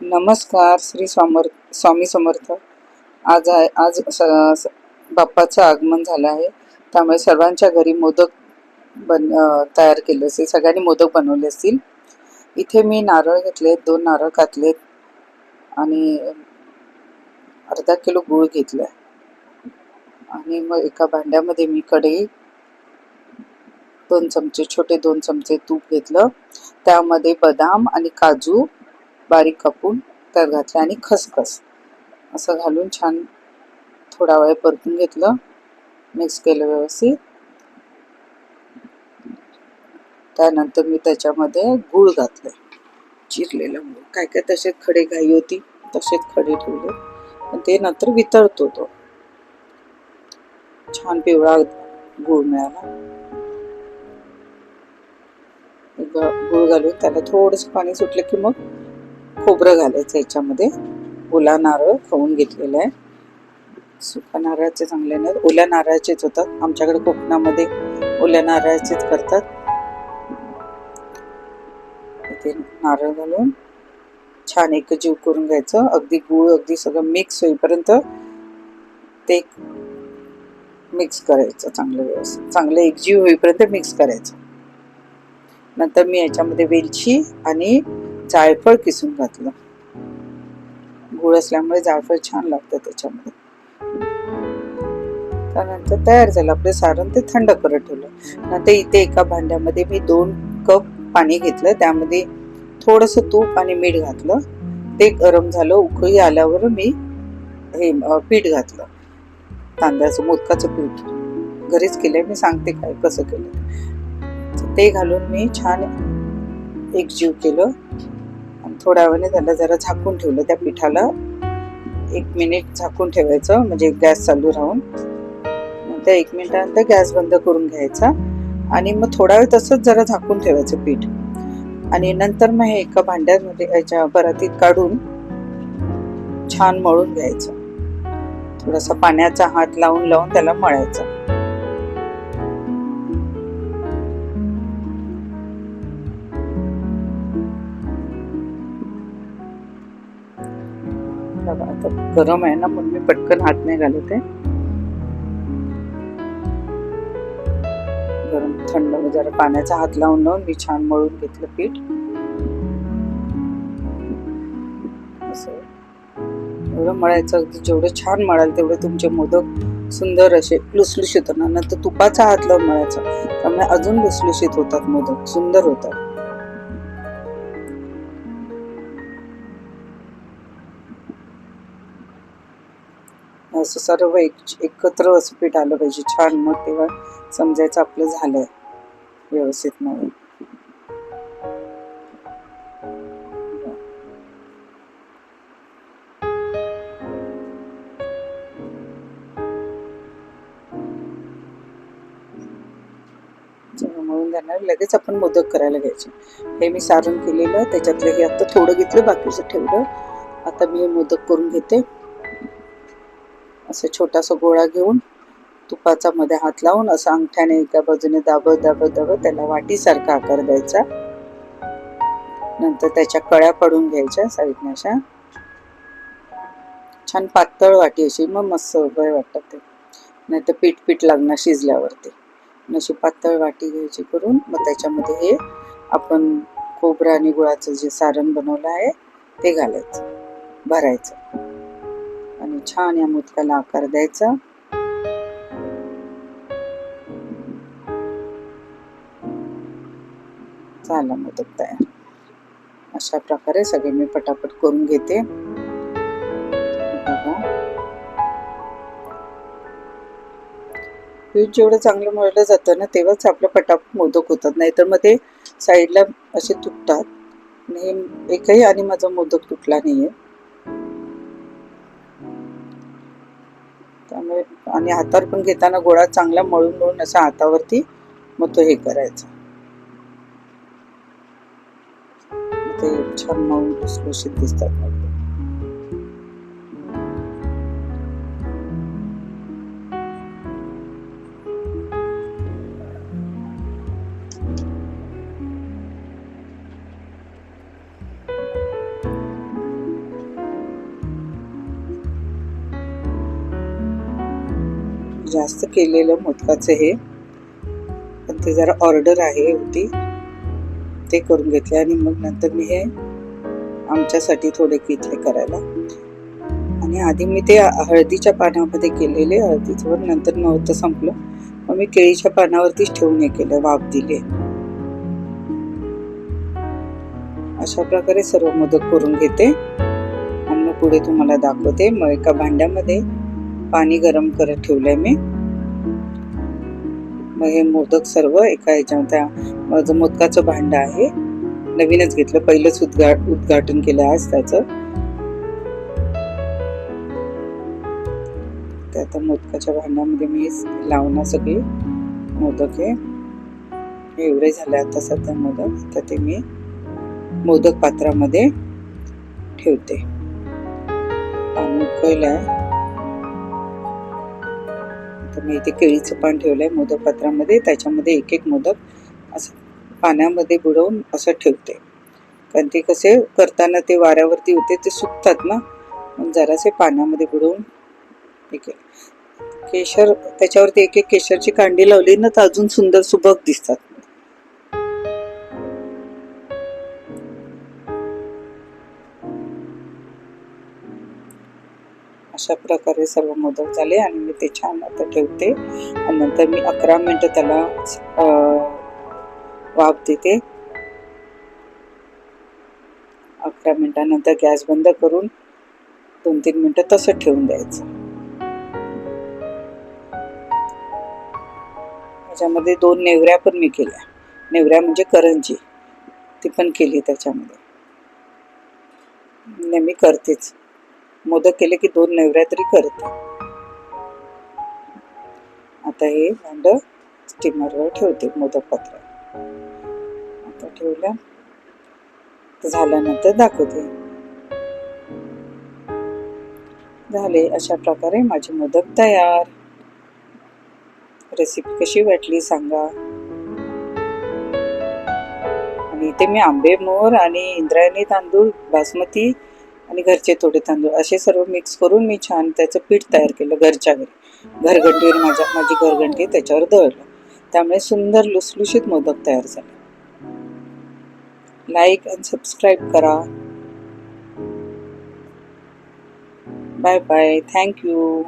नमस्कार श्री स्वामर स्वामी समर्थ. आज आहे आज स बाप्पाचं आगमन झालं आहे. त्यामुळे सर्वांच्या घरी मोदक बन तयार केले असतील. सगळ्यांनी मोदक बनवले असतील. इथे मी नारळ घेतले दोन नारळ कातलेत आणि अर्धा किलो गूळ घेतला. आणि मग एका भांड्यामध्ये मी कढई दोन चमचे छोटे दोन चमचे तूप घेतलं. त्यामध्ये बदाम आणि काजू बारीक कापून त्यात घातले आणि खसखस. असं घालून छान थोडा वेळ परतून घेतलं. मिक्स केलं व्यवस्थित. त्यानंतर मी त्याच्यामध्ये गूळ घातले चिरलेलं गूळ. काय काय तसेच खडे घाई होती तसेच खडे ठेवले. पण ते नंतर वितळतो तो. छान पिवळा गूळ मिळाला. ग- गूळ घालून त्याला थोडंसं पाणी सुटलं की मग खोबरं घालायचं याच्यामध्ये. ओला नारळ खाऊन घेतलेला आहे. सुका नारळाचे चांगले नाही ओल्या नारळाचेच होतात. आमच्याकडे कोकणामध्ये ओल्या नारळाचेच करतात. ते नारळ घालून छान एकजीव करून घ्यायचं. अगदी गूळ अगदी सगळं मिक्स होईपर्यंत ते मिक्स करायचं चांगलं व्यवस्थित. चांगलं एकजीव होईपर्यंत मिक्स करायचं. नंतर मी याच्यामध्ये वेलची आणि जायफळ किसून घातलं. गुळ असल्यामुळे जायफळ छान लागतं त्याच्यामध्ये. त्यानंतर तयार झालं. आपलं सारण ते थंड करत ठेवलं. नंतर इथे एका भांड्यामध्ये मी दोन कप पाणी घेतलं. त्यामध्ये थोडस तूप आणि मीठ घातलं. ते गरम झालं. उकळी आल्यावर मी हे पीठ घातलं. तांदळाचं मोदकाचं पीठ. घरीच केलंय. मी सांगते काय कसं केलं ते. घालून मी छान एकजीव केलं. थोड्या वेळाने त्याला जरा झाकून ठेवलं. त्या पिठाला एक मिनिट झाकून ठेवायचं म्हणजे गॅस चालू राहून. नंतर एक मिनिटानंतर गॅस बंद करून घ्यायचा आणि मग थोडा वेळ तसंच जरा झाकून ठेवायचं पीठ. आणि नंतर मग हे एका भांड्यामध्ये याच्या परातीत काढून छान मळून घ्यायचं. थोडासा पाण्याचा हात लावून लावून त्याला मळायचं. बघा, आता गरम आहे ना म्हणून मी पटकन हात नाही घालत आहे. गरम थंड जरा पाण्याचा हात लावून लावून मी छान मळून घेतलं पीठ. असं. एवढं मळायचं अगदी जेवढं छान मळाल तेवढे तुमचे मोदक सुंदर असे लुसलुशीत होणार नंतर तुपाचा हात लावून मळायचा. त्यामुळे अजून लुसलुशीत होतात मोदक सुंदर होतात. असं सर्व एक एकत्र असं पीठ आलं पाहिजे. छान मग तेव्हा समजायचं आपलं झालंय. व्यवस्थित म्हणून मळून जाणार लगेच आपण मोदक करायला घ्यायचे. हे मी सारण केलेलं त्याच्यातलं हे आता थोडं घेतलं बाकीचं ठेवलं. आता मी हे मोदक करून घेते. असं छोटासा गोळा घेऊन तुपाचा मध्ये हात लावून असं अंगठ्याने एका बाजूने दाबत दाबत दाबत त्याला वाटीसारखा आकार द्यायचा. नंतर त्याच्या कळ्या पडून घ्यायच्या साईडने अशा. छान पातळ वाटी अशी मग मस्त उभय वाटतात ते. नाही तर पीठ पीठ लागणार शिजल्यावरती अशी पातळ वाटी घ्यायची करून मग त्याच्यामध्ये हे आपण खोबरं आणि गुळाचं जे सारण बनवलं आहे ते घालायचं. भरायचं. आणि छान या मोदकाला आकार द्यायचा. झाला मोदक तयार. अशा प्रकारे सगळे मी पटापट करून घेते. बघा. पीठ जेवढं चांगलं मळलं जातं ना तेव्हाच आपलं पटापट मोदक होतात. नाहीतर मग ते साईडला असे तुटतात. आणि एकही आणि माझा मोदक तुटला नाहीये. त्यामुळे आणि हातावर पण घेताना गोळा चांगला मळून मळून असा हातावरती मग तो हे करायचा. ते छान मळून लुसलुशीत दिसतात. जास्त केलेलं मोदकाचं हे. पण ते जरा ऑर्डर आहे होती. ते करून घेतले आणि मग नंतर मी हे आमच्यासाठी थोडे घेतले करायला. आणि आधी मी ते हळदीच्या पानामध्ये केलेले हळदीचं नंतर नव्हतं संपलं. मग मी केळीच्या पानावरतीच ठेवून हे केलं वाफ दिले. अशा प्रकारे सर्व मोदक करून घेते. आणि मग पुढे तुम्हाला दाखवते. मग एका भांड्यामध्ये पाणी गरम करत ठेवलंय मी. मग हे मोदक सर्व एका ह्याच्यामध्ये माझं मोदकाचं भांड आहे. नवीनच घेतलं. पहिलंच उद्घा उद्घाटन केलं आज त्याचं. ते आता मोदकाच्या भांड्यामध्ये मी लावणार सगळी मोदक हे. एवढे झाले आता सध्या मोदक. आता ते मी मोदक पात्रामध्ये ठेवते. पाणी आहे तर मी इथे केळीचं पान ठेवलंय मोदक पात्रामध्ये त्याच्यामध्ये एक एक मोदक असं पाण्यामध्ये बुडवून असं ठेवते. कारण ते कसे करताना ते वाऱ्यावरती होते ते सुकतात ना. मग जरासे पाण्यामध्ये बुडवून ठीक आहे केशर त्याच्यावरती एक एक केशरची कांडी लावली ना तर अजून सुंदर सुबक दिसतात. अशा प्रकारे सर्व मोदक झाले आणि मी ते छान आता ठेवते. आणि नंतर मी अकरा मिनटं त्याला वाफ देते. अकरा मिनटानंतर गॅस बंद करून दोन तीन मिनटं तसं ठेवून द्यायचं. त्याच्यामध्ये दोन नेवऱ्या पण मी केल्या. नेवऱ्या म्हणजे करंजी. ती पण केली त्याच्यामध्ये. नेहमी करतेच. मोदक केले की दोन नवरात्री तरी करते. आता हे भांड स्टीमरवर ठेवते मोदक पात्र आता ठेवल्या झाल्यानंतर दाखवते. झाले अशा प्रकारे माझे मोदक तयार. रेसिपी कशी वाटली सांगा. आणि इथे मी आंबे मोर आणि इंद्रायणी तांदूळ बासमती आणि घरचे थोडे तांदूळ असे सर्व मिक्स करून मी छान त्याचं पीठ तयार केलं घरच्या घरी. घरघंटीवर माझ्या माझी घरघंटी त्याच्यावर दळलं. त्यामुळे सुंदर लुसलुशीत मोदक तयार झाले. लाईक आणि सबस्क्राईब करा. Bye bye thank you